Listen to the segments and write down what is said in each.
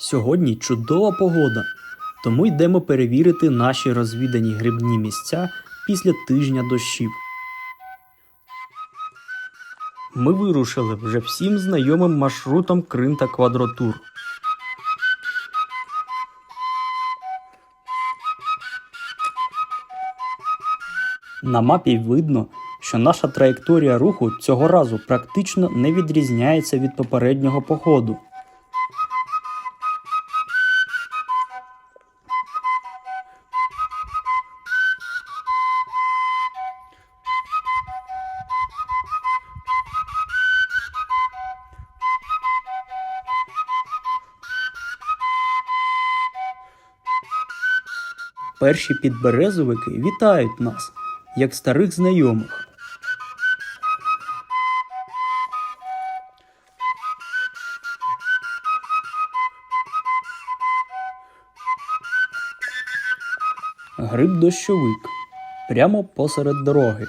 Сьогодні чудова погода, тому йдемо перевірити наші розвідані грибні місця після тижня дощів. Ми вирушили вже всім знайомим маршрутом Крим та Квадротур. На мапі видно, що наша траєкторія руху цього разу практично не відрізняється від попереднього походу. Перші підберезовики вітають нас, як старих знайомих. Гриб дощовик прямо посеред дороги.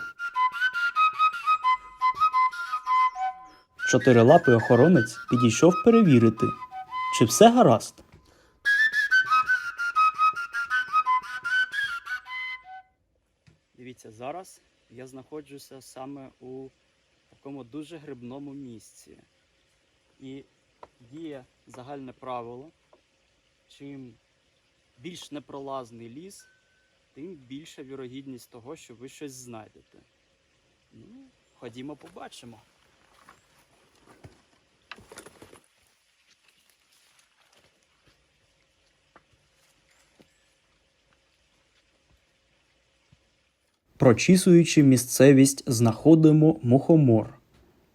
Чотирилапий охоронець підійшов перевірити, чи все гаразд. Дивіться, зараз я знаходжуся саме у такому дуже грибному місці. І діє загальне правило, чим більш непролазний ліс, тим більша вірогідність того, що ви щось знайдете. Ну, ходімо побачимо. Прочісуючи місцевість, знаходимо мухомор,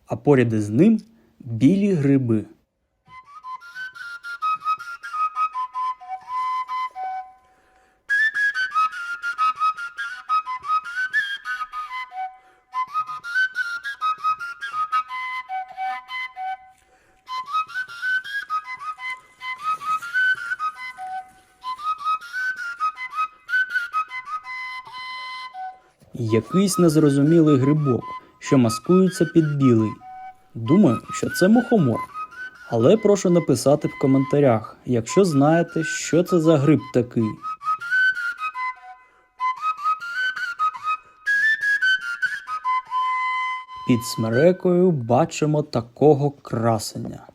а поряд із ним білі гриби. Якийсь незрозумілий грибок, що маскується під білий. Думаю, що це мухомор. Але прошу написати в коментарях, якщо знаєте, що це за гриб такий. Під смерекою бачимо такого красення.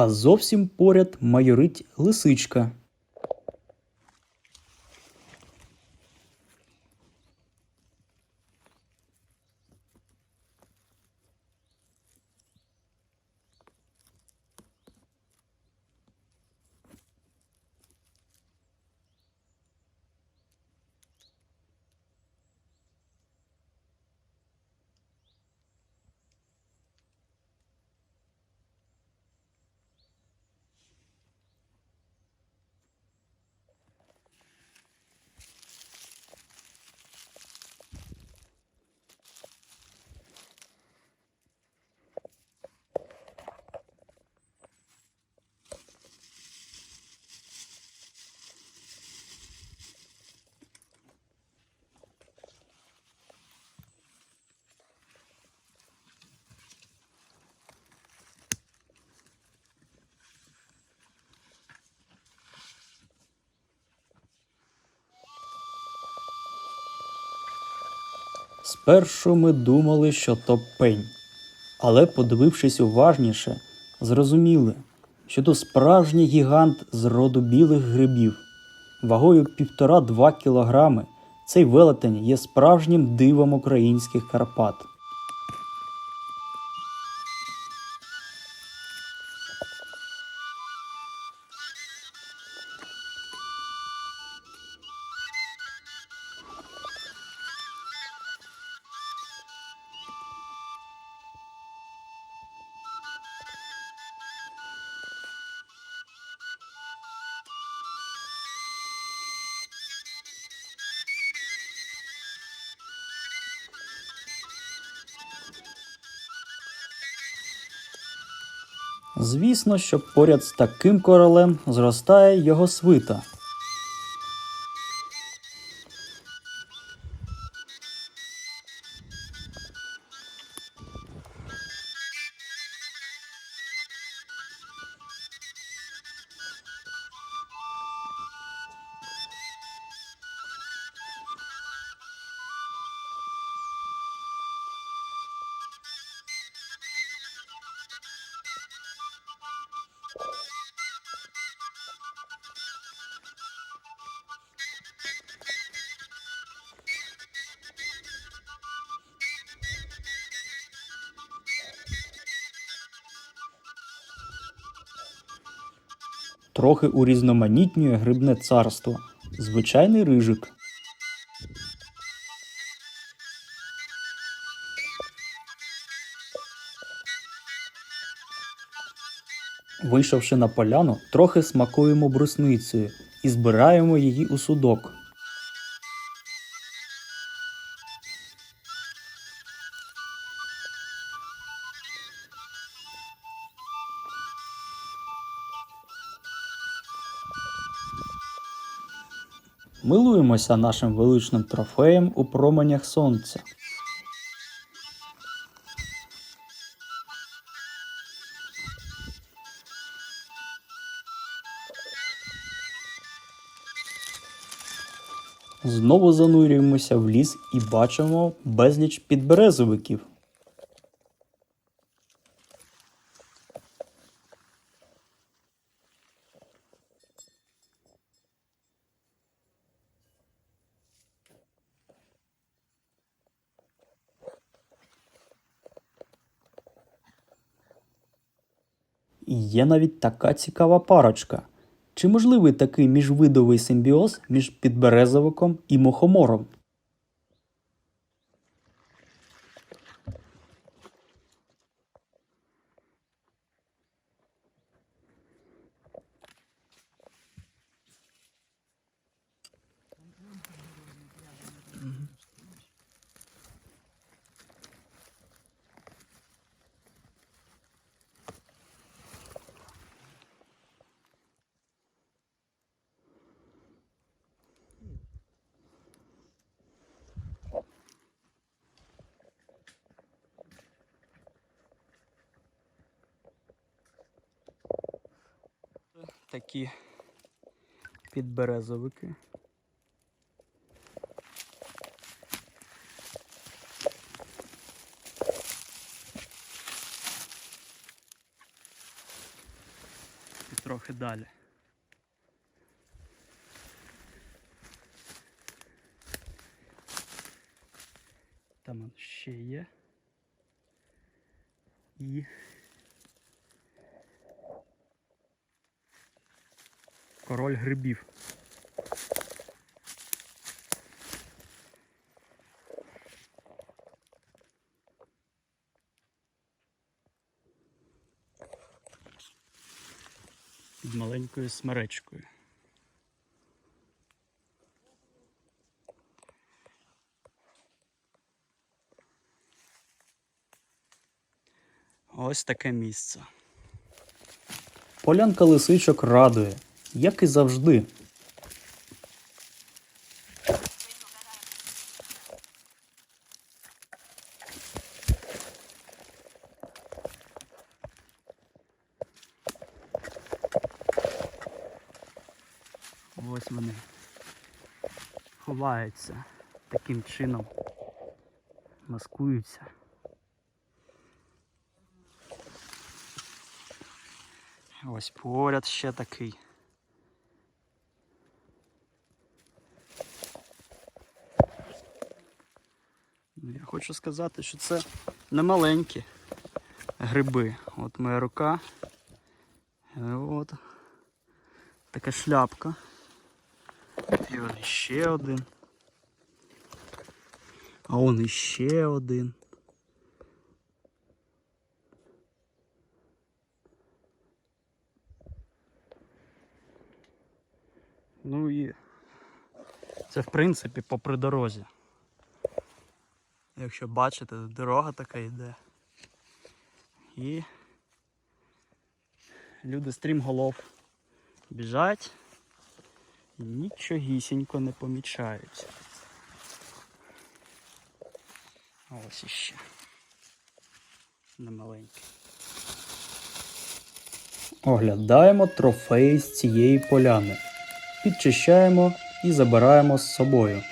А зовсім поряд майорить лисичка. Спершу ми думали, що то пень, але, подивившись уважніше, зрозуміли, що то справжній гігант з роду білих грибів. Вагою півтора-два кілограми цей велетень є справжнім дивом українських Карпат. Звісно, що поряд з таким королем зростає його свита. Трохи урізноманітнює грибне царство. Звичайний рижик. Вийшовши на поляну, трохи смакуємо брусницею і збираємо її у судок. Милуємося нашим величним трофеєм у променях сонця. Знову занурюємося в ліс і бачимо безліч підберезовиків. І Є навіть така цікава парочка. Чи можливий такий міжвидовий симбіоз між підберезовиком і мухомором? Такі підберезовики. І трохи далі. Там ще є. І король грибів. Під маленькою смеречкою. Ось таке місце. Полянка лисичок радує, як і завжди. Ось вони ховаються таким чином, маскуються. Ось поряд ще такий. Я хочу сказати, що це не маленькі гриби. От моя рука. От. Така шляпка. І он ще один. А он іще один. Ну і це в принципі попри дорозі. Якщо бачите, дорога така йде. І люди стрімголов біжать і нічогісінько не помічають. Ось іще. Немаленький. Оглядаємо трофеї з цієї поляни. Підчищаємо і забираємо з собою.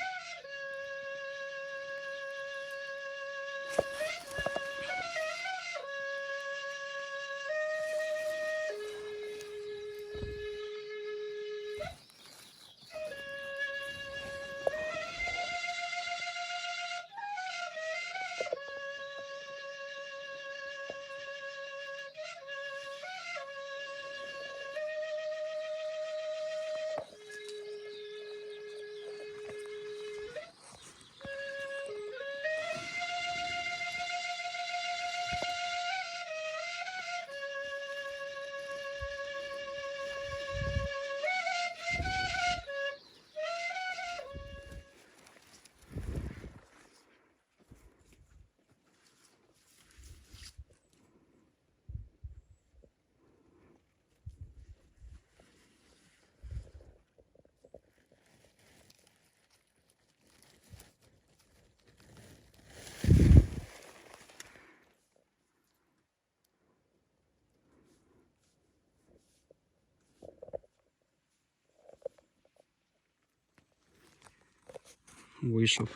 Вийшов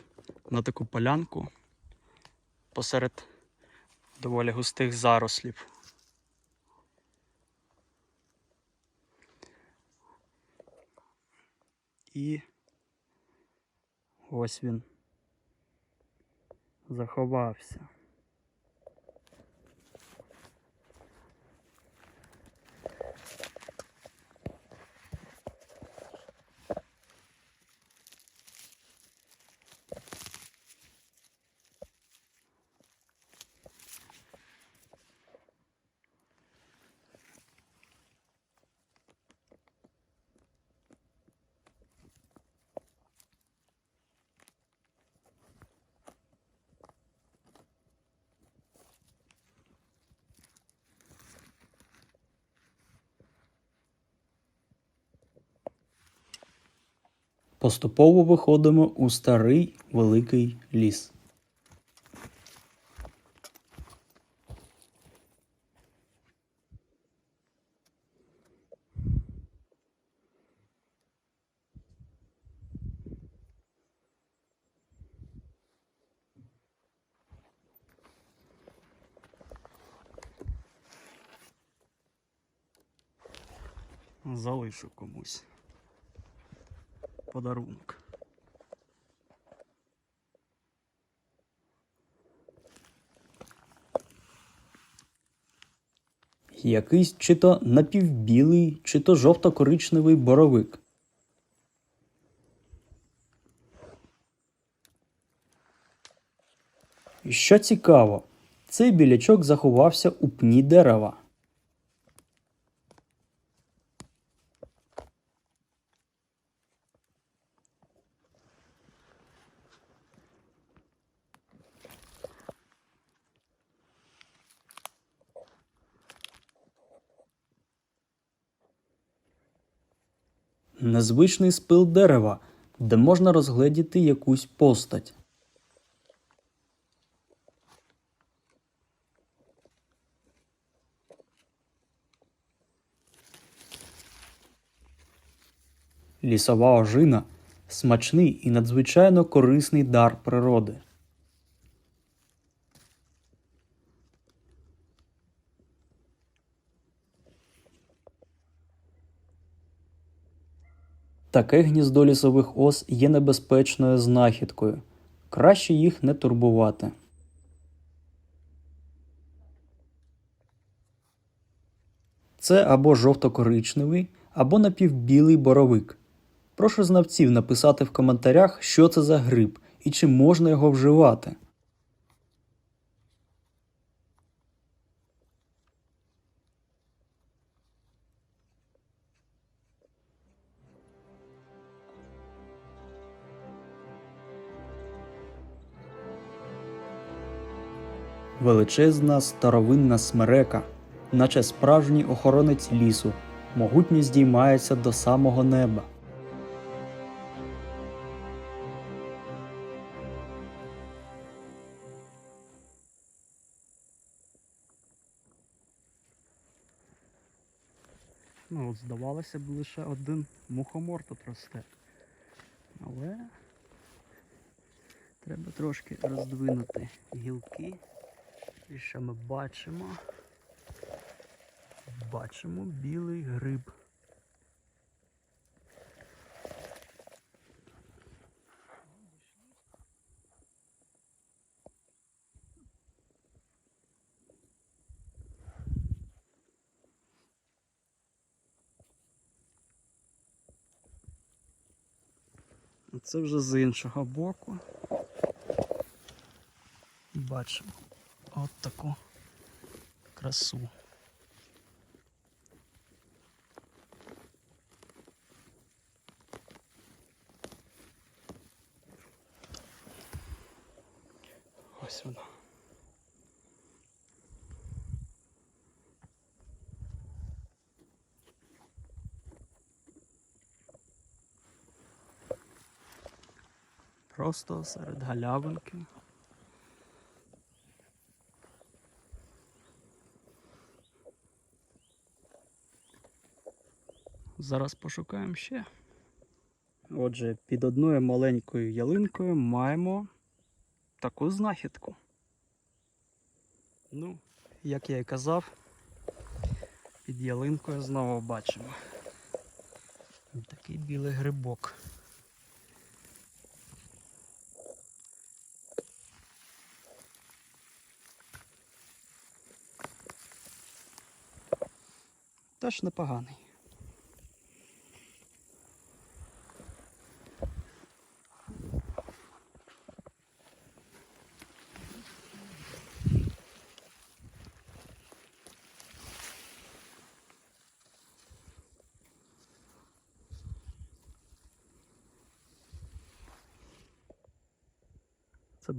на таку полянку посеред доволі густих зарослів. І ось він заховався. Поступово виходимо у старий великий ліс. Залишу комусь подарунок. Якийсь чи то напівбілий, чи то жовто-коричневий боровик. Що цікаво, цей білячок заховався у пні дерева. Незвичний спил дерева, де можна розгледіти якусь постать. Лісова ожина смачний і надзвичайно корисний дар природи. Таке гніздо лісових ос є небезпечною знахідкою. Краще їх не турбувати. Це або жовто-коричневий, або напівбілий боровик. Прошу знавців написати в коментарях, що це за гриб і чи можна його вживати. Величезна старовинна смерека наче справжній охоронець лісу, могутньо здіймається до самого неба. Ну, от здавалося б, лише один мухомор тут росте. Але треба трошки роздвинути гілки. І що ми бачимо? Бачимо білий гриб. Це вже з іншого боку. Бачимо от таку красу. Ось вона. Просто серед галявинки. Зараз пошукаємо ще. Отже, під одною маленькою ялинкою маємо таку знахідку. Ну, як я і казав, під ялинкою знову бачимо. Такий білий грибок. Теж непоганий.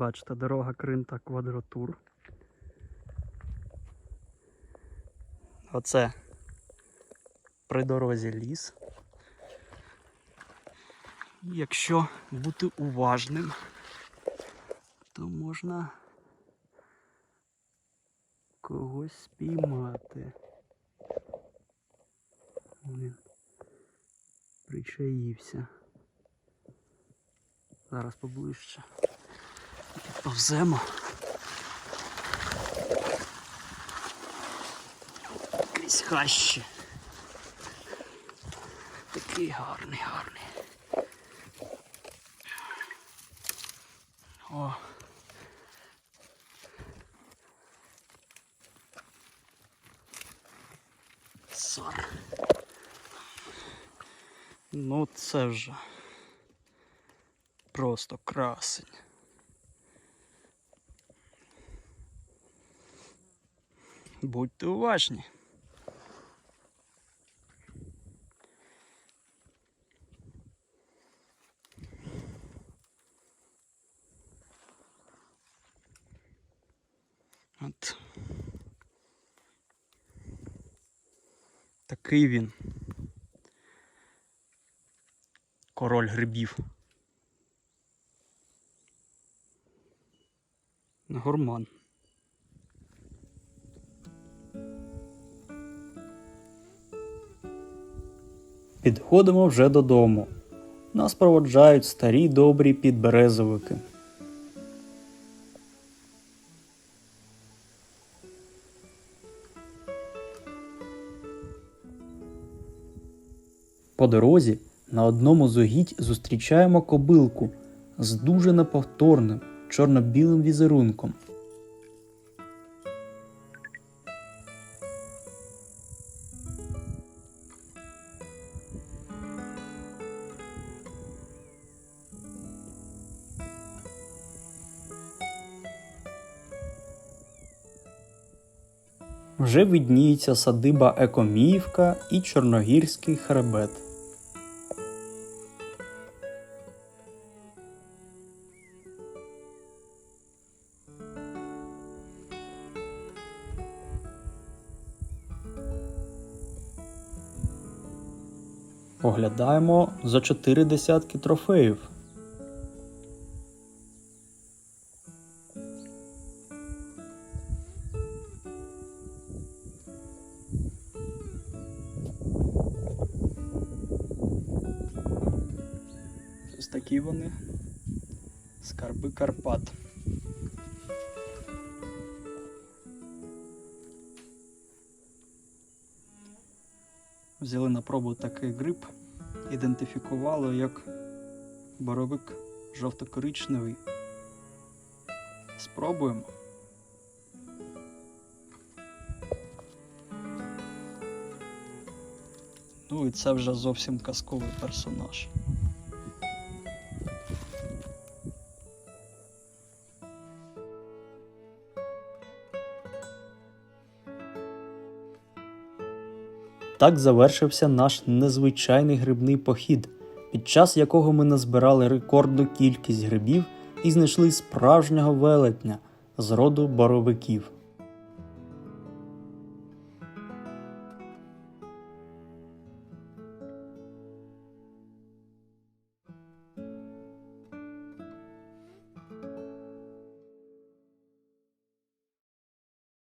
Бачите, дорога Кринта квадратур. Оце при дорозі ліс. І Якщо бути уважним, то можна когось спіймати. Він причаївся. Зараз поближче. Підповземо. Крізь хащі. Такий гарний, гарний. О. Сор. Ну це вже просто красень. Будьте уважні. От. Такий він. Король грибів. Гурман. Підходимо вже додому. Нас проводжають старі добрі підберезовики. По дорозі на одному з угідь зустрічаємо кобилку з дуже неповторним чорно-білим візерунком. вже відніється садиба Екоміївка і Чорногірський хребет. Оглядаємо за чотири десятки трофеїв. Такі вони. Скарби Карпат. Взяли на пробу такий гриб, ідентифікували як боровик жовто-коричневий. Спробуємо. Ну і це вже зовсім казковий персонаж. Так завершився наш незвичайний грибний похід, під час якого ми назбирали рекордну кількість грибів і знайшли справжнього велетня з роду боровиків.